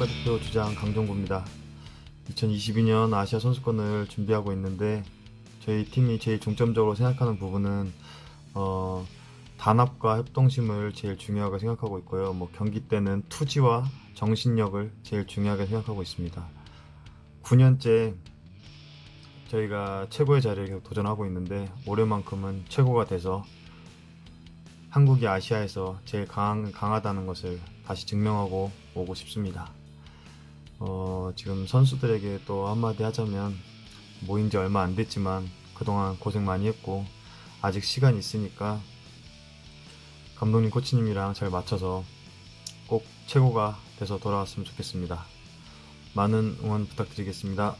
주장 강정구입니다. 2022년 아시아 선수권을 준비하고 있는데 저희 팀이 제일 중점적으로 생각하는 부분은 어, 단합과 협동심을 제일 중요하게 생각하고 있고요. 뭐 경기 때는 투지와 정신력을 제일 중요하게 생각하고 있습니다. 9년째 저희가 최고의 자리에 계속 도전하고 있는데 올해만큼은 최고가 돼서 한국이 아시아에서 제일 강한, 강하다는 것을 다시 증명하고 오고 싶습니다. 어, 지금 선수들에게 또 한마디 하자면 모인 지 얼마 안 됐지만 그동안 고생 많이 했고 아직 시간 있으니까 감독님 코치님이랑 잘 맞춰서 꼭 최고가 돼서 돌아왔으면 좋겠습니다. 많은 응원 부탁드리겠습니다.